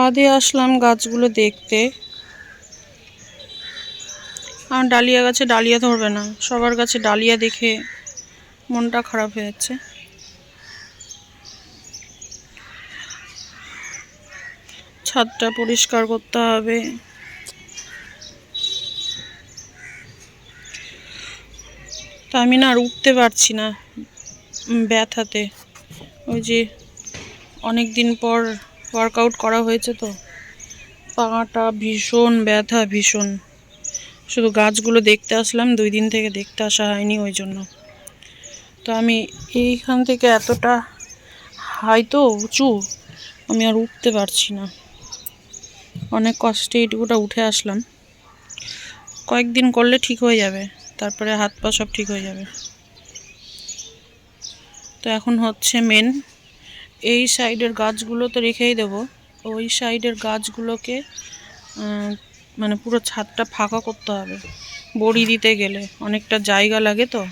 ছাদে আসলাম গাছগুলো দেখতে। আর ডালিয়া গাছে ডালিয়া ধরবে না। সবার গাছে ডালিয়া দেখে মনটা খারাপ হয়ে যাচ্ছে। ছাদটা পরিষ্কার করতে হবে। তা আমি না আর উঠতে পারছি না ব্যথাতে। ওই যে অনেক দিন পর ওয়ার্কআউট করা হয়েছে তো? পাটা ভীষণ ব্যথা, ভীষণ। শুধু গাছগুলো দেখতে আসলাম, দুই দিন থেকে দেখতে আসা হয়নি ওই জন্য। তো আমি এইখান থেকে এতটা হাই তো, উঁচু, আমি আর উঠতে পারছি না। অনেক কষ্টে এইটুকুটা উঠে আসলাম। কয়েকদিন করলে ঠিক হয়ে যাবে, তারপরে হাত পা সব ঠিক হয়ে যাবে। তো এখন হচ্ছে মেন এই সাইডের গাছগুলো তো রেখেই দেবো। ওই সাইডের গাছগুলোকে মানে পুরো ছাদটা ফাঁকা করতে হবে। বড়ি দিতে গেলে অনেকটা জায়গা লাগে তো।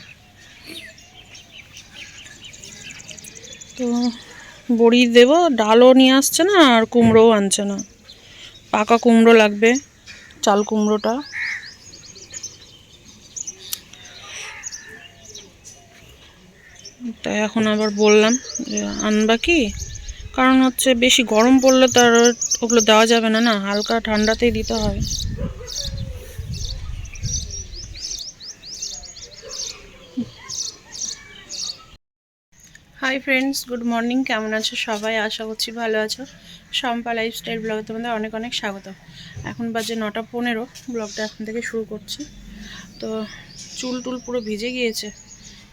তো বড়ি দেবো, ডালও নিয়ে আসছে না আর কুমড়োও আনছে না। পাকা কুমড়ো লাগবে, চাল কুমড়োটা। তাই এখন আবার বললাম যে, আনবা কি? কারণ হচ্ছে বেশি গরম পড়লে তো আর ওগুলো দেওয়া যাবে না না? হালকা ঠান্ডাতেই দিতে হবে। হাই ফ্রেন্ডস গুড মর্নিং কেমন আছো সবাই? আশা করছি ভালো আছো। শম্পা লাইফস্টাইল ব্লগে তোমাদের অনেক অনেক স্বাগত। এখন বাজে নটা পনেরো, ব্লগটা এখন থেকে শুরু করছি। তো চুল টুল পুরো ভিজে গিয়েছে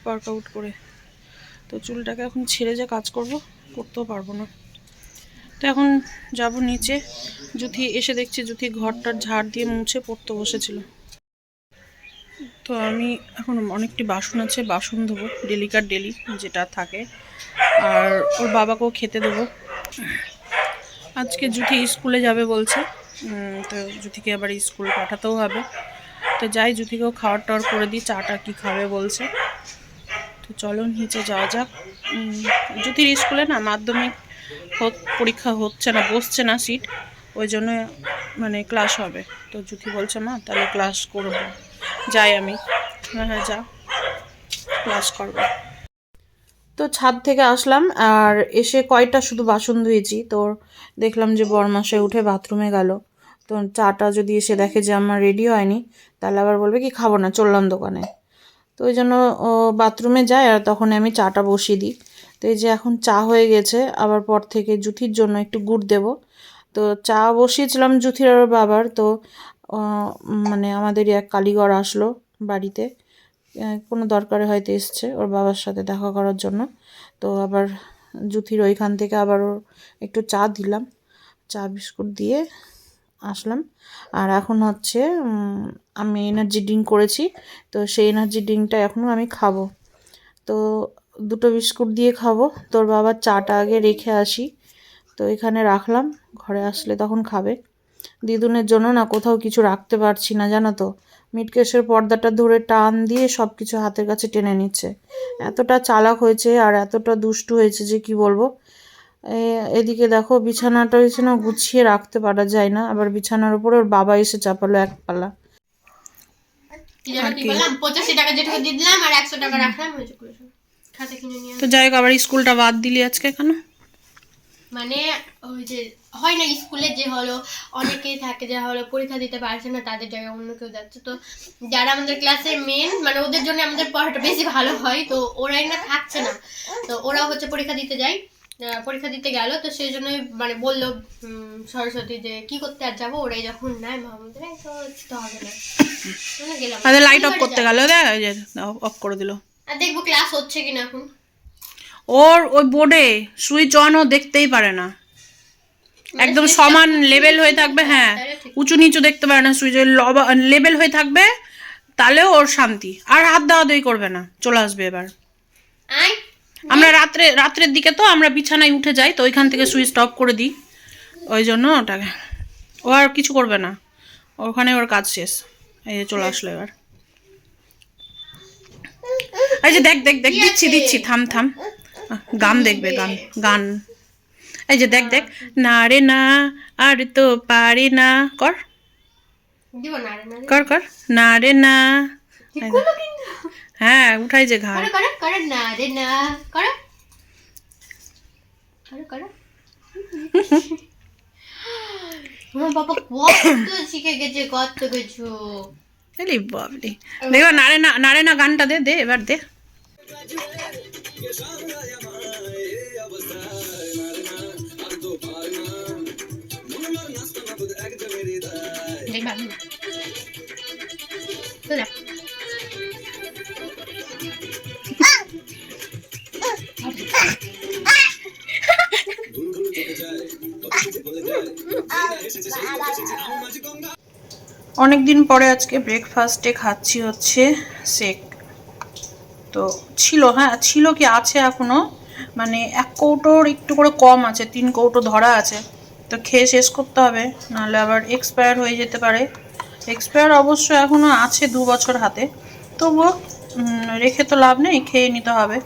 ওয়ার্কআউট করে। তো চুলটাকে এখন ছেড়ে যে কাজ করব, করতেও পারব না। তো এখন যাব নিচে, জুথি এসে দেখছি জুথি ঘরটার ঝাড় দিয়ে মুছে পড়তে বসেছিল। তো আমি এখন অনেকটি বাসন আছে, বাসন ধোবো, ডেলিকার ডেলি যেটা থাকে, আর ওর বাবাকেও খেতে দেবো। আজকে জুথি স্কুলে যাবে বলছে তো জুথিকে আবার স্কুল পাঠাতেও হবে। তো যাই, জুথিকেও খাওয়ার টাওয়ার করে দিই, চাটা কি খাবে বলছে। তো চলো নিচে যাওয়া যাক। জ্যোতির স্কুলে না মাধ্যমিক পরীক্ষা হচ্ছে না, বসছে না সিট, ওই জন্য মানে ক্লাস হবে। তো জ্যোতি বলছে, মা, তাহলে ক্লাস করব। যাই আমি। হ্যাঁ হ্যাঁ যা। ক্লাস করব। তো ছাদ থেকে আসলাম, আর এসে কয়টা শুধু বাসন ধুয়েছি। তো দেখলাম যে বরমাসে উঠে বাথরুমে গেল। তো চাটা যদি এসে দেখে যে আমার রেডি হয়নি, তাহলে আবার বলবে কি, খাব না, চললাম দোকানে। তো ওই জন্য বাথরুমে যায় আর তখন আমি চাটা বসিয়ে দিই। তো এই যে এখন চা হয়ে গেছে, আবার পর থেকে জুথির জন্য একটু গুড় দেব। তো চা বসিয়েছিলাম জুথির আর বাবার। তো মানে আমাদেরই এক কালীগড় আসলো বাড়িতে। কোনো দরকারে হয়তো এসছে ওর বাবার সাথে দেখা করার জন্য। তো আবার জুথির ওইখান থেকে আবার একটু চা দিলাম। চা বিস্কুট দিয়ে আসলাম। আর এখন হচ্ছে আমি এনার্জি ড্রিঙ্ক করেছি, তো সেই এনার্জি ড্রিঙ্কটা এখনও আমি খাব। তো দুটো বিস্কুট দিয়ে খাব। তোর বাবার চাটা আগে রেখে আসি। তো এখানে রাখলাম, ঘরে আসলে তখন খাবে। দিদুনের জন্য না কোথাও কিছু রাখতে পারছি না, জানো তো? মিটকেশের পর্দাটা ধরে টান দিয়ে সব কিছু হাতের কাছে টেনে নিচ্ছে। এতটা চালাক হয়েছে আর এতটা দুষ্টু হয়েছে যে কি বলব? এদিকে দেখো বিছানাটা হয়েছে না গুছিয়ে রাখতে পারা যায় না। আবার বিছানার উপরে ওর বাবা এসে চাপালো এক পালা। তো যাই হোক আবার স্কুলটা বাদ দিলি আজকে কেন? মানে ওই যে হয় না স্কুলে যে হলো অনেকেই থাকে যে হলো পরীক্ষা দিতে পারছে না তাদের জায়গায় অন্য কেউ যাচ্ছে। তো যারা আমাদের ক্লাসের মেন মানে ওদের জন্য আমাদের পড়াটা বেশি ভালো হয় তো ওরাই না থাকছে না। তো ওরা হচ্ছে পরীক্ষা দিতে যায়। পরীক্ষা দিতে গেল তো সেই জন্যই মানে বলল সরস্বতী যে কি করতে আর যাব? ওরাই যখন নেয় মাহমুদের এই তো তো হবে না। মানে গেলাম। লাইট অফ করতে গেল অফ করে দিল। আর দেখব ক্লাস হচ্ছে কিনা এখন। ওর ওই বোর্ডে সুইচ অন ও দেখতেই পারে না। একদম সমান লেভেল হয়ে থাকবে হ্যাঁ। উঁচু নিচু দেখতে পারে না সুইচ লেভেল হয়ে থাকবে তাহলেও ওর শান্তি। আর হাত দেওয়া দেওয়ি করবে না চলে আসবে এবার। আয় আমরা রাত্রে রাত্রের দিকে তো আমরা বিছানায় উঠে যাই তো ওইখান থেকে সুইচ অফ করে দিই। ওই জন্য ওটাকে। ও আর কিছু করবে না। ওখানে ওর কাজ শেষ। এই যে চলে আসলো এবার। এই যে দেখ দেখ দেখ দিচ্ছি দিচ্ছি থাম থাম। গান দেখবে গান গান। এই যে দেখ দেখ। না রে না আর তো পারি না। কর। কর কর। না রে না। হ্যাঁ উঠাই যে ঘাড়। করো করো না রে না করো। করো করো। বাবা কত শিখে গেছে কত কিছু। এলি বাবলি। দেখো নারে না নারে না গানটা দে দে এবার দে। চলে অনেক দিন পরে আজকে ব্রেকফাস্টে খাচ্ছি হচ্ছে শেক তো ছিল হ্যাঁ ছিল কি আছে এখনও? মানে এক কৌটোর একটু করে কম আছে, তিন কৌটো ধরা আছে। তো খেয়ে শেষ করতে হবে, নাহলে আবার এক্সপায়ার হয়ে যেতে পারে। এক্সপায়ার অবশ্য এখনও আছে দু বছর হাতে। তবুও রেখে তো লাভ নেই, খেয়ে নিতে হবে।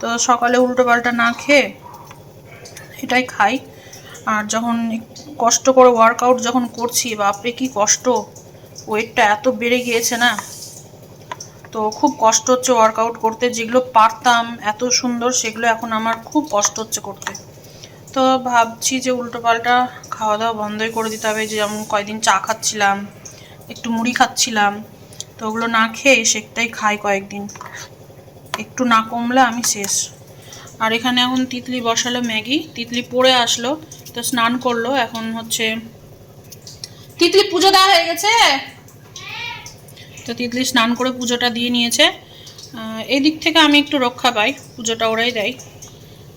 তো সকালে উল্টো পাল্টা না খেয়ে এটাই খাই। আর যখন কষ্ট করে ওয়ার্কআউট যখন করছি, বাপরে কি কষ্ট! ওয়েটটা এত বেড়ে গিয়েছে না, তো খুব কষ্ট হচ্ছে ওয়ার্কআউট করতে। যেগুলো পারতাম এত সুন্দর, সেগুলো এখন আমার খুব কষ্ট হচ্ছে করতে। তো ভাবছি যে উল্টোপাল্টা খাওয়া দাওয়া বন্ধই করে দিতে হবে। যেমন কয়েকদিন চা খাচ্ছিলাম, একটু মুড়ি খাচ্ছিলাম, তো ওগুলো না খেয়ে সেটাই খাই কয়েকদিন। একটু না কমলে আমি শেষ। আর এখানে এখন তিতলি বসালো ম্যাগি, তিতলি পড়ে আসলো, তো স্নান করল। এখন হচ্ছে, তিতলি পুজো দেওয়া হয়ে গেছে? তো তিতলি স্নান করে পুজোটা দিয়ে নিয়েছে। এই দিক থেকে আমি একটু রক্ষা পাই, পুজোটা ওরাই দেয়।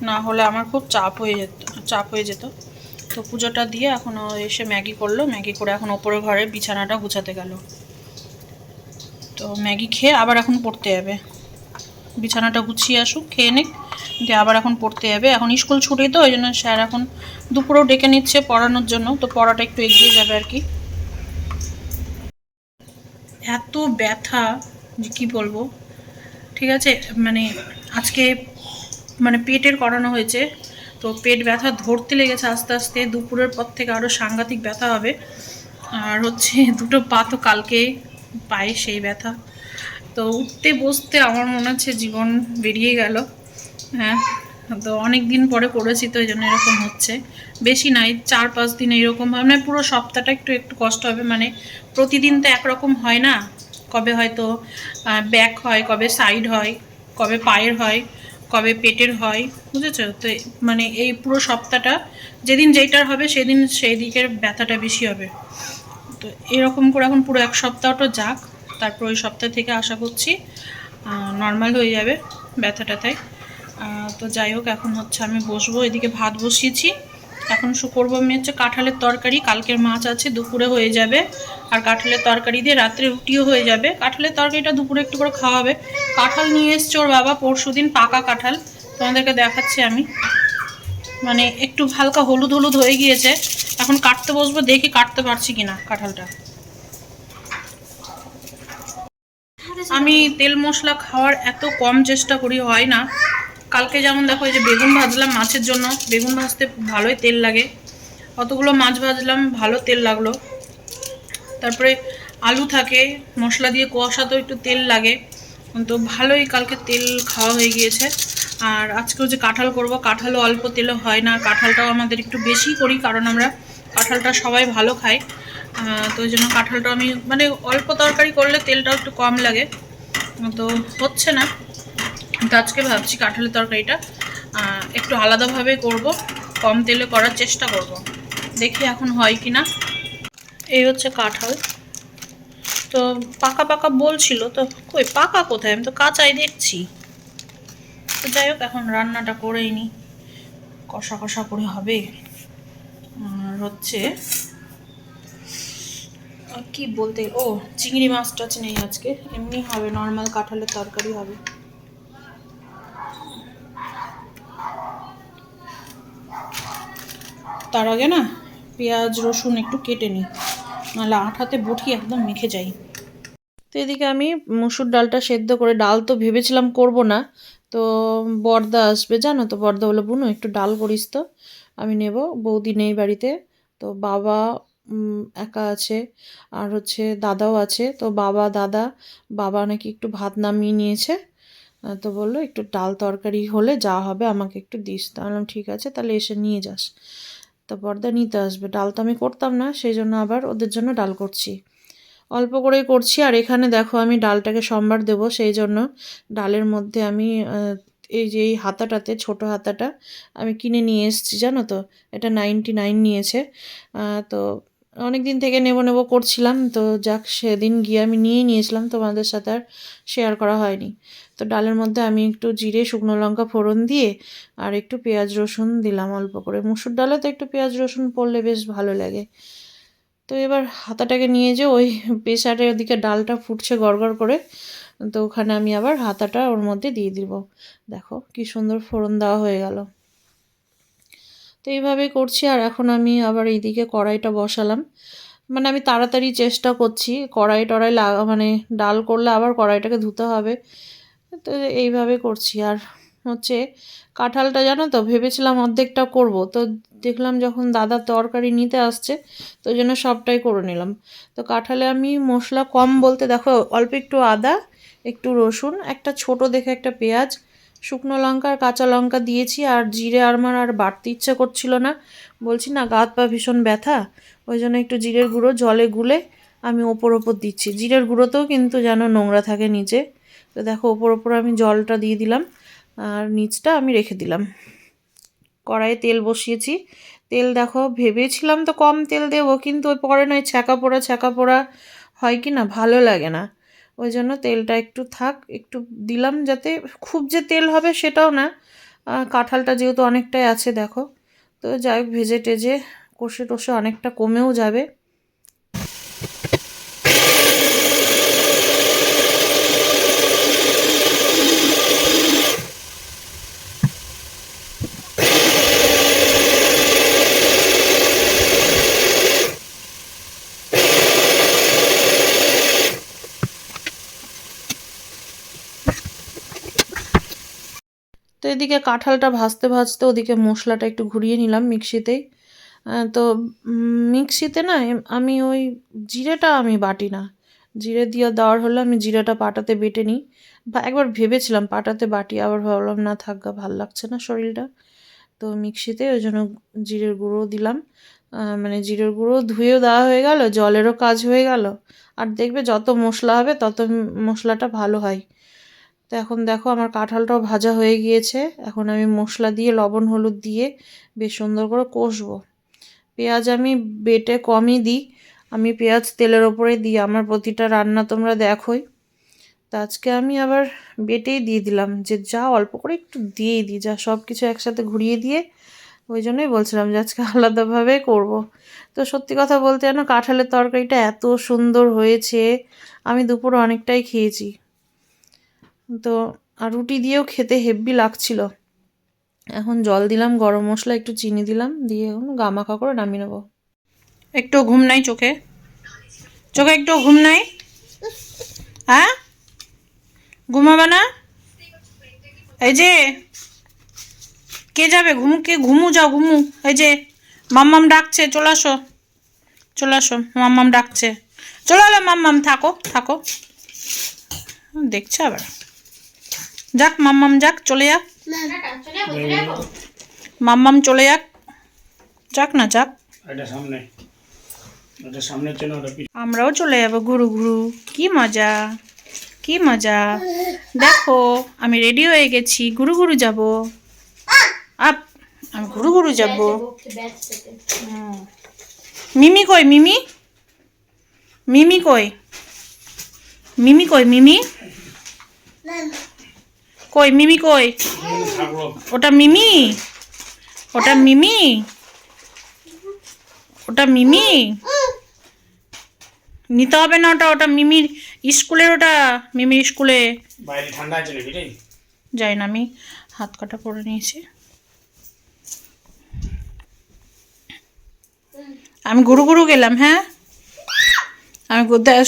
না হলে আমার খুব চাপ হয়ে যেত, চাপ হয়ে যেত। তো পুজোটা দিয়ে এখন এসে ম্যাগি করল, ম্যাগি করে এখন ওপরে ঘরে বিছানাটা গুছাতে গেল। তো ম্যাগি খেয়ে আবার এখন পড়তে যাবে। বিছানাটা গুছিয়ে আসুক, খেয়ে নিক, দিয়ে আবার এখন পড়তে যাবে। এখন স্কুল ছুটি তো, ওই জন্য স্যার এখন দুপুরেও ডেকে নিচ্ছে পড়ানোর জন্য। তো পড়াটা একটু এগিয়ে যাবে আর কি। এত ব্যথা, যে কী বলব? ঠিক আছে? মানে আজকে মানে পেটের করানো হয়েছে, তো পেট ব্যথা ধরতে লেগেছে আস্তে আস্তে। দুপুরের পর থেকে আরও সাংঘাতিক ব্যথা হবে। আর হচ্ছে দুটো পা তো কালকে পায়ে সেই ব্যথা। তো উঠতে বসতে আমার মনে হচ্ছে জীবন বেরিয়ে গেল। হ্যাঁ তো অনেক দিন পরে করেছি তো এই জন্য এরকম হচ্ছে। বেশি নাই চার পাঁচ দিন এরকম হয়। মানে পুরো সপ্তাহটা একটু একটু কষ্ট হবে। মানে প্রতিদিন তো একরকম হয় না। কবে হয়তো ব্যাক হয় কবে সাইড হয় কবে পায়ের হয় কবে পেটের হয় বুঝেছ? তো মানে এই পুরো সপ্তাহটা যেদিন যেইটার হবে সেদিন সেই দিকের ব্যথাটা বেশি হবে। তো এরকম করে এখন পুরো এক সপ্তাহটা যাক। তারপর ওই সপ্তাহ থেকে আশা করছি নর্মাল হয়ে যাবে ব্যথাটা আহ, তো যাই হোক, এখন হচ্ছে আমি বসবো, এদিকে ভাত বসিয়েছি। এখন করব আমি হচ্ছে কাঁঠালের তরকারি। কালকের মাছ আছে, দুপুরে হয়ে যাবে। আর কাঁঠালের তরকারি দিয়ে রাত্রে রুটিও হয়ে যাবে। কাঁঠালের তরকারিটা দুপুরে একটু করে খাওয়া হবে কাঁঠাল নিয়ে এসছে ওর বাবা, পরশু দিন পাকা কাঁঠাল। তোমাদেরকে দেখাচ্ছি আমি। মানে একটু হালকা হলুদ হলুদ হয়ে গিয়েছে। এখন কাটতে বসবো, দেখি কাটতে পারছি কিনা কাঁঠালটা। আমি তেল মশলা খাওয়ার এত কম চেষ্টা করি, হয় না। কালকে যেমন দেখো যে বেগুন ভাজলাম মাছের জন্য, বেগুন ভাজতে ভালোই তেল লাগে। অতগুলো মাছ ভাজলাম, ভালো তেল লাগল। তারপরে আলু থাকে, মশলা দিয়ে কষাতেও একটু তেল লাগে। তো ভালোই কালকে তেল খাওয়া হয়ে গিয়েছে। আর আজকেও যে কাঁঠাল করব, কাঁঠালও অল্প তেলে হয় না। কাঁঠালটাও আমাদের একটু বেশি করি, কারণ আমরা কাঁঠালটা সবাই ভালো খাই। তো ওই জন্য কাঁঠালটা আমি মানে অল্প তরকারি করলে তেলটাও একটু কম লাগে। তো হচ্ছে না। তো আজকে ভাবছি কাঁঠালের তরকারিটা একটু আলাদাভাবে করব, কম তেলে করার চেষ্টা করব। দেখি এখন হয় কি না এই হচ্ছে কাঁঠাল। তো পাকা পাকা বলছিল, তো কই পাকা কোথায়? আমি তো কাঁচাই দেখছি। তো যাই হোক, এখন রান্নাটা করেই নি। কষা কষা করে হবে। আর হচ্ছে কি বলতে, ও চিংড়ি মাছ টাছ নেই আজকে। এমনি হবে, নর্মাল কাঁঠালের তরকারি হবে। তার আগে না পেঁয়াজ, রসুন একটু কেটে নিই। নাহলে আঠাতে বটি একদম মেখে যাই। তো এদিকে আমি মুসুর ডালটা সেদ্ধ করে ডাল তো ভেবেছিলাম করব না। তো বর্দা আসবে, জানো তো বর্দা বলে বুনু, একটু ডাল করিস তো। আমি নেব, বৌদি নেই বাড়িতে। তো বাবা একা আছে আর হচ্ছে দাদাও আছে। তো বাবা, দাদা, বাবা নাকি একটু ভাত নামিয়ে নিয়েছে। তো বলল একটু ডাল তরকারি হলে যা হবে আমাকে একটু দিস। তা বললাম, ঠিক আছে, তাহলে এসে নিয়ে যাস। তো পর্দা নিতে আসবে। ডাল তো আমি করতাম না, সেই জন্য আবার ওদের জন্য ডাল করছি। অল্প করেই করছি, আর এখানে দেখো আমি ডালটাকে সম্বার দেবো, সেই জন্য ডালের মধ্যে আমি এই যে এই হাতাটাতে, ছোট হাতাটা আমি কিনে নিয়ে এসেছি, জানো তো? এটা নাইনটি নাইন নিয়েছে তো অনেক দিন থেকে নেব নেব করছিলাম, তো যাক সেদিন গিয়ে আমি নিয়ে নিয়েছিলাম, তোমাদের সাথে আর শেয়ার করা হয়নি। তো ডালের মধ্যে আমি একটু জিরে, শুকনো লঙ্কা ফোড়ন দিয়ে আর একটু পেঁয়াজ রসুন দিলাম অল্প করে। মুসুর ডালে তো একটু পেঁয়াজ রসুন পড়লে বেশ ভালো লাগে। তো এবার হাতাটাকে নিয়ে যে ওই প্রেসারের ওদিকে ডালটা ফুটছে গড়গড় করে, তো ওখানে আমি আবার হাতাটা ওর মধ্যে দিয়ে দিব। দেখো কি সুন্দর ফোড়ন দেওয়া হয়ে গেল। তো এইভাবে করছি আর এখন আমি আবার এইদিকে কড়াইটা বসালাম। মানে আমি তাড়াতাড়ি চেষ্টা করছি, কড়াই টড়াই লাগা মানে ডাল করলে আবার কড়াইটাকে ধুতে হবে। তো এইভাবে করছি। আর হচ্ছে কাঁঠালটা জানো তো, ভেবেছিলাম অর্ধেকটা করব। তো দেখলাম যখন দাদা তরকারি নিতে আসছে, তো জন্য সবটাই করে নিলাম। তো কাঁঠালে আমি মশলা কম বলতে দেখো, অল্প একটু আদা, একটু রসুন, একটা ছোট দেখে একটা পেঁয়াজ, শুকনো লঙ্কা আর কাঁচা লঙ্কা দিয়েছি। আর জিরে আমার আর বাড়তে ইচ্ছে করছিল না। বলছি, না গাত পা ভীষণ ব্যথা। ওই জন্য একটু জিরের গুঁড়ো, জলে গুলে আমি ওপর ওপর দিচ্ছি। জিরের গুঁড়োতেও কিন্তু যেন নোংরা থাকে নিচে। তো দেখো ওপর ওপর আমি জলটা দিয়ে দিলাম আর নিচটা আমি রেখে দিলাম। কড়াইয়ে তেল বসিয়েছি। তেল দেখো, ভেবেছিলাম তো কম তেল দেবো, কিন্তু ওই পরে নয়, ছ্যাঁকা পোড়া ছ্যাঁকা পোড়া হয় কি না, ভালো লাগে না। ওই জন্য তেলটা একটু থাক, একটু দিলাম যাতে খুব যে তেল হবে সেটাও না। কাঁঠালটা যেহেতু অনেকটাই আছে দেখো, তো যাই হোক, ভেজে টেজে কষে টষে অনেকটা কমেও যাবে তো এদিকে কাঁঠালটা ভাজতে ভাজতে ওদিকে মশলাটা একটু ঘুরিয়ে নিলাম মিক্সিতেই। তো মিক্সিতে না আমি ওই জিরেটা আমি বাটি না। জিরে দিয়ে দেওয়ার হলে আমি জিরেটা পাটাতে বেটে নিই। বা একবার ভেবেছিলাম পাটাতে বাটি, আবার ভাবলাম না থাকা ভালো লাগছে না শরীরটা। তো মিক্সিতে ওই জন্য জিরের গুঁড়ো দিলাম। মানে জিরের গুঁড়ো ধুয়েও দেওয়া হয়ে গেল, জলেরও কাজ হয়ে গেল। আর দেখবে যত মশলা হবে তত মশলাটা ভালো হয়। তো এখন দেখো আমার কাঁঠালটাও ভাজা হয়ে গিয়েছে। এখন আমি মশলা দিয়ে, লবণ, হলুদ দিয়ে বেশ সুন্দর করে কষবো। পেঁয়াজ আমি বেটে কমই দিই। আমি পেঁয়াজ তেলের ওপরে দিই। আমার প্রতিটা রান্না তোমরা দেখোই। তো আজকে আমি আবার বেটেই দিয়ে দিলাম। যে যা অল্প করে একটু দিয়েই দিই, যা সব কিছু একসাথে ঘুরিয়ে দিয়ে। ওই জন্যই বলছিলাম যে আজকে আলাদাভাবে করব। তো সত্যি কথা বলতে যেন কাঁঠালের তরকারিটা এত সুন্দর হয়েছে। আমি দুপুরে অনেকটাই খেয়েছি। তো, আর রুটি দিয়েও খেতে হেভি লাগছিল। এখন জল দিলাম, গরম মশলা, একটু চিনি দিলাম, দিয়ে এখন গামাখা করে নামিয়ে নেব। একটু ঘুম নাই চোখে? চোখে একটু ঘুম নাই? হ্যাঁ? ঘুমাবে না? এই যে, কে যাবে? ঘুমু, কে? ঘুমু যাও, ঘুমু। এই যে, মাম্মাম ডাকছে, চলে আসো। চলে আসো, মাম্মাম ডাকছে। চলে এলো মাম্মাম, থাকো থাকো। দেখছে আবার। যাক মাম্মাম যাক চলে যাক। মাম্মাম চলে যাক। যাক না যাক। সামনে। আমরাও চলে যাব ঘুরু ঘুরু। কি মজা কি মজা। দেখো আমি রেডি হয়ে গেছি। ঘুরু ঘুরু যাব। আপ আমি ঘুরু ঘুরু যাব। মিমি কই মিমি? মিমি কই? মিমি কই মিমি? কই মিমি কই? ওটা মিমি? ওটা মিমি? ওটা মিমি? নিতে হবে না ওটা ওটা মিমির স্কুলের ওটা মিমির স্কুলে। ঠান্ডা যাই না আমি হাত কাটা পরে নিয়েছি। আমি ঘুরু ঘুরু গেলাম হ্যাঁ? আমি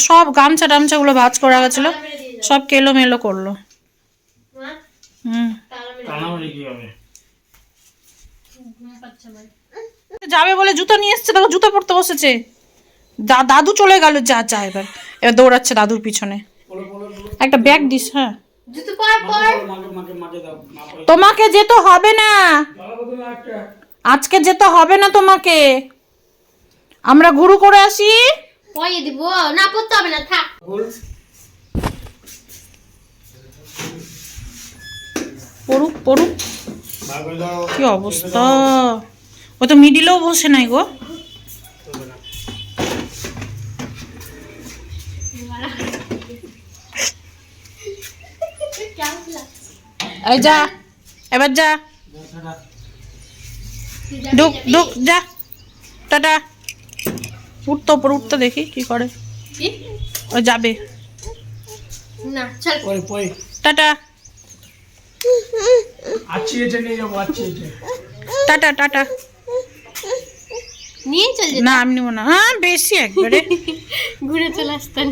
সব গামছা টামছাগুলো ভাজ করা গেছিল সব কেলো মেলো করল মা হুম তালা মেরে টানা মানে কি হবে ঘুম পাচ্ছে আমার যাবে বলে জুতো নিয়ে এসছে দেখো জুতো পরতে বসেছে। দাদু চলে গেল যা যা এবার। এবার দৌড়াচ্ছে দাদুর পিছনে। একটা ব্যাগ দিস হ্যাঁ। তোমাকে যেতে হবে না। আজকে যেতে হবে না তোমাকে। আমরা ঘুরু করে আসি। দিব। না পড়তে হবে না থাক। পড়ুক পড়ুক। কি অবস্থা? ও তো মিডিলেও বসে নাই গো? এই যা এবার যা। ঢুক ঢুক যা। টাটা। উঠতো উপর উঠতে দেখি কি করে? ও যাবে। না টাটা। আচ্ছি এটা নিয়ে যাব আচ্ছি এটা টাটা টাটা। নিয়ে চল না আমি নেব না। হ্যাঁ বেশি একবারে। ঘুরে চলে আসতাম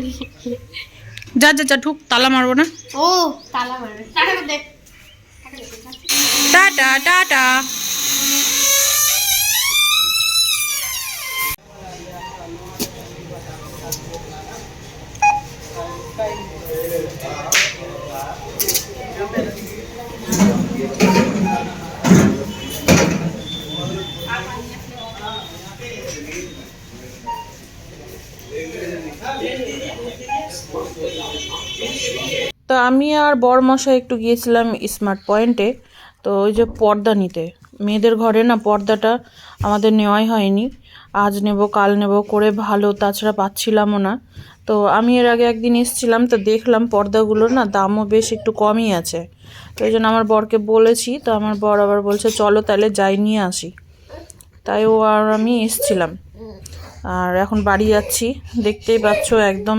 যা যা যা ঢুক তালা মারবো না? ও তালা মারবে। Tata tata tata. তো আমি আর বর মশাই একটু গিয়েছিলাম স্মার্ট পয়েন্টে, তো ওই যে পর্দা নিতে। মেয়েদের ঘরে না পর্দাটা আমাদের নেওয়াই হয়নি। আজ নেব, কাল নেব করে ভালো তাছাড়া পাচ্ছিলামও না। তো আমি এর আগে একদিন এসেছিলাম, তো দেখলাম পর্দাগুলো না দামও বেশ একটু কমই আছে। তো ওই জন্য আমার বরকে বলেছি, তো আমার বর আবার বলছে, চলো তাহলে যাই, নিয়ে আসি। তাই ও আর আমি এসছিলাম। আর এখন বাড়ি যাচ্ছি। দেখতেই পাচ্ছ একদম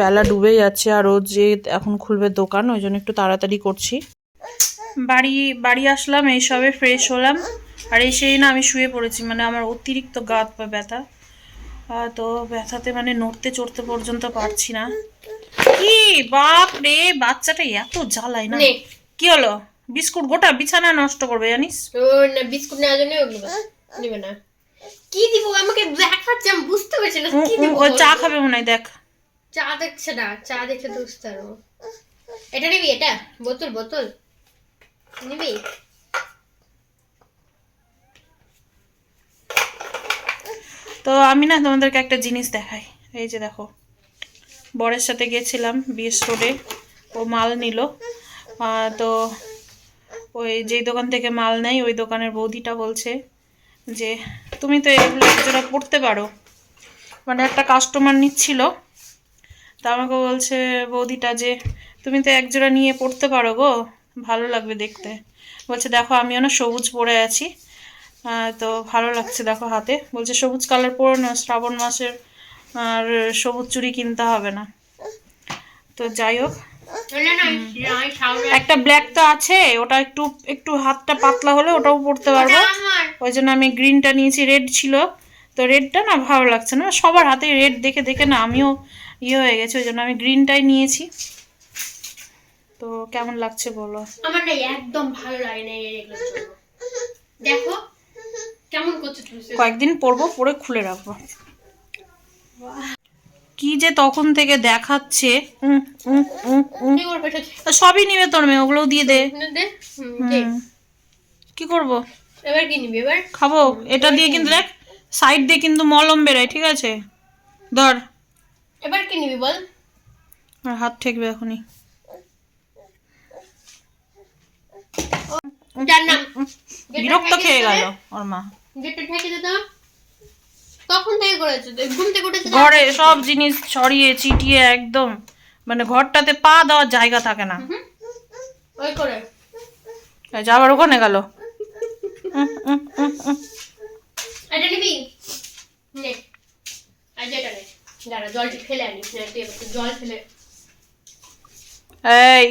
বেলা ডুবে যাচ্ছে আর ও যে এখন খুলবে দোকান ওই জন্য একটু তাড়াতাড়ি করছি। বাড়ি বাড়ি আসলাম এই সবে ফ্রেশ হলাম। আর এসেই না আমি শুয়ে পড়েছি মানে আমার অতিরিক্ত গাত পা ব্যথা। তো ব্যথাতে মানে নড়তে চড়তে পর্যন্ত পারছি না। কি বাপ রে বাচ্চাটা এত জ্বালায় না। নে। কি হলো? বিস্কুট গোটা বিছানা নষ্ট করবে জানিস? বিস্কুট নেওয়ার জন্য নেবে না। কি দিব? আমাকে দেখাচ্ছে আমি বুঝতে পারছি না কি দিব ও চা খাবে মনে হয় দেখ। চা দেখছে না চা দেখে তো বুঝতে পারব এটা নিবি এটা? বোতল বোতল। নিবি? তো আমি না তোমাদেরকে একটা জিনিস দেখাই। এই যে দেখো বরের সাথে গেছিলাম বিএস রোডে ও মাল নিল। তো ওই যেই দোকান থেকে মাল নেয় ওই দোকানের বৌদিটা বলছে যে তুমি তো এগুলো যেটা পড়তে পারো। মানে একটা কাস্টমার নিচ্ছিল। তা আমাকে বলছে, বৌদিটা যে, তুমি তো একজোড়া নিয়ে পড়তে পারো গো, ভালো লাগবে দেখতে। বলছে, দেখো আমিও না সবুজ পরে আছি। তো ভালো লাগছে দেখো হাতে। বলছে, সবুজ কালার পরে না, শ্রাবণ মাসের আর সবুজ চুড়ি কিনতে হবে না। তো যাই হোক আমি একটা ব্ল্যাক তো আছে ওটা একটু একটু হাতটা পাতলা হলে ওটাও পরতে পারব। ওই জন্য আমি গ্রিনটা নিয়েছি রেড ছিল। তো রেডটা না ভালো লাগছে না সবার হাতে রেড দেখে দেখে না আমিও ইয়ে হয়ে গেছে ওই জন্য আমি গ্রিনটাই নিয়েছি। তো কেমন লাগছে বলো? আমার না একদম ভালো লাগে না দেখো কেমন করছে কয়েকদিন পরবো পরে খুলে রাখব। কি যে তখন থেকে দেখাচ্ছে? সবই নিবে তোর মেয়ে ওগুলোও দিয়ে দে। কি করব? এবার কি নিবি এবার? খাব। এটা দিয়ে কিন্তু দেখ সাইড দিয়ে কিন্তু মলম বেরোয় ঠিক আছে? ধর। এবার কি নিবি বল? আর হাত ঠেকবে এখনই। বিরক্ত খেয়ে গেল ওর মা। গেটটা ঠেকে দে তো কখন থেকে করেছ। ঘুম থেকে উঠেছো ঘরে সব জিনিস ছড়িয়ে ছিটিয়ে একদম মানে ঘরটাতে পা দেওয়ার জায়গা থাকে না? ওই করে। এই যে আবার ওখানে গেল। এটা নিবি। নে। আর যেটা নে। দাঁড়া জলটি ফেলে আনিস না তুই জল ফেলে। এই।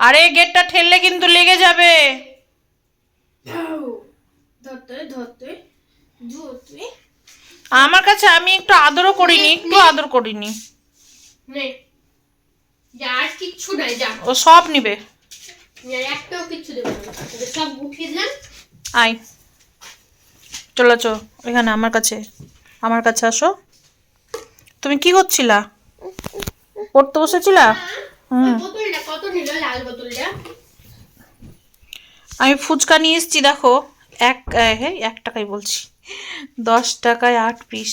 আরে গেটটা ঠেললে কিন্তু লেগে যাবে। আমার কাছে আমি একটু আদরও করিনি একটু আদর করিনি। আর কিচ্ছু নাই যা। ও সব নিবে। আর একটাও কিচ্ছু দেবো সব উঠিয়ে দিলাম। আয়। চলো চো এখানে আমার কাছে আমার কাছে আসো। তুমি কি করছিলা? পড়তে বসেছিলা? হুম। কত নিল? লাল বোতলটা? আমি ফুচকা নিয়ে এসেছি দেখো। এক হ্যাঁ এক টাকায় বলছি। দশ টাকায় আট পিস।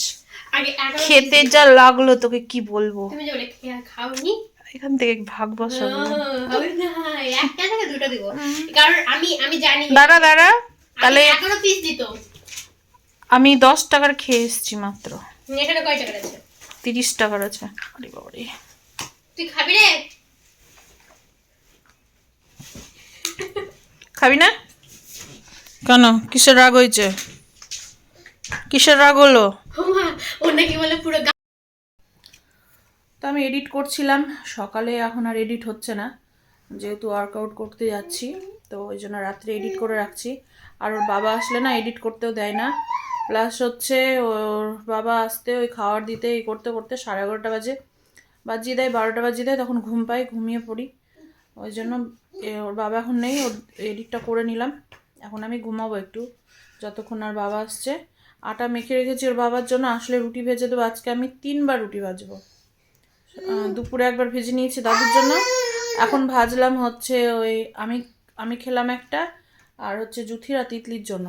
খেতে যা লাগল তোকে কি বলব? এখান থেকে ভাগ জানি দাঁড়া দাঁড়া। তাহলে আমি দশ টাকার খেয়ে এসেছি মাত্র। তিরিশ টাকার আছে। আরে বাবারে। তুই খাবি রে? খাবি না? কেন? কিসের রাগ হয়েছে? কিসের রাগ হলো? ও নাকি বলে পুরো তো আমি এডিট করছিলাম। সকালে এখন আর এডিট হচ্ছে না। যেহেতু ওয়ার্কআউট করতে যাচ্ছি তো ওই জন্য রাত্রে এডিট করে রাখছি। আর ওর বাবা আসলে না এডিট করতেও দেয় না। প্লাস হচ্ছে ওর বাবা আসতে ওই খাওয়ার দিতে এই করতে করতে সাড়ে এগারোটা বাজে। বাজিয়ে দেয় বারোটা বাজিয়ে দেয় তখন ঘুম পাই ঘুমিয়ে পড়ি। ওই জন্য ওর বাবা এখন নেই, ওর এডিটটা করে নিলাম। এখন আমি ঘুমাবো একটু, যতক্ষণ আর বাবা আসছে। আটা মেখে রেখেছি ওর বাবার জন্য, আসলে রুটি ভেজে দেবো। আজকে আমি তিনবার রুটি ভাজবো। দুপুরে একবার ভেজে নিয়েছি দাদুর জন্য। এখন ভাজলাম হচ্ছে ওই আমি আমি খেলাম একটা, আর হচ্ছে জুথির তিতলির জন্য।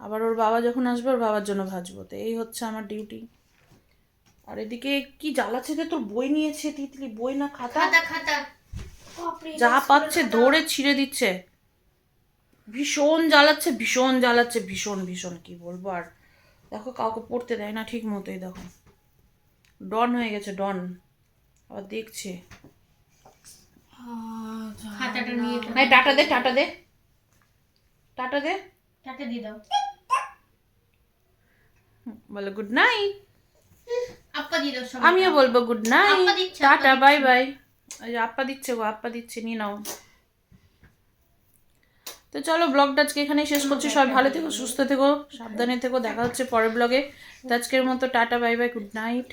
আবার ওর বাবা যখন আসবে, ওর বাবার জন্য ভাজবো। তো এই হচ্ছে আমার ডিউটি। আর এদিকে কি জ্বালাচ্ছে তোর? বই নিয়েছে তিতলি, বই না খাতা খাতা। যা পাচ্ছে দৌড়ে ছিঁড়ে দিচ্ছে। ভীষণ জ্বালাচ্ছে ভীষণ জ্বালাচ্ছে ভীষণ ভীষণ কি বলব? আর দেখো কাউকে পড়তে দেয় না ঠিক মতোই দেখো। ডন হয়ে গেছে ডন আবার দেখছে। টাটা দে টাটা দে। টাটা দে। টাকা দিয়ে দাও। বলো গুড নাইট আপা দিয়ে দাও আমিও বলব good night tata bye bye ওই আপ্পা দিচ্ছে গো, আপ্পা দিচ্ছে, নিয়ে নাও। তো চলো, ব্লগটা আজকে এখানেই শেষ করছি। সবাই ভালো থেকো, সুস্থ থেকো, সাবধানে থেকো। দেখা হচ্ছে পরের ব্লগে। তো আজকের মতো tata, bye bye, good night.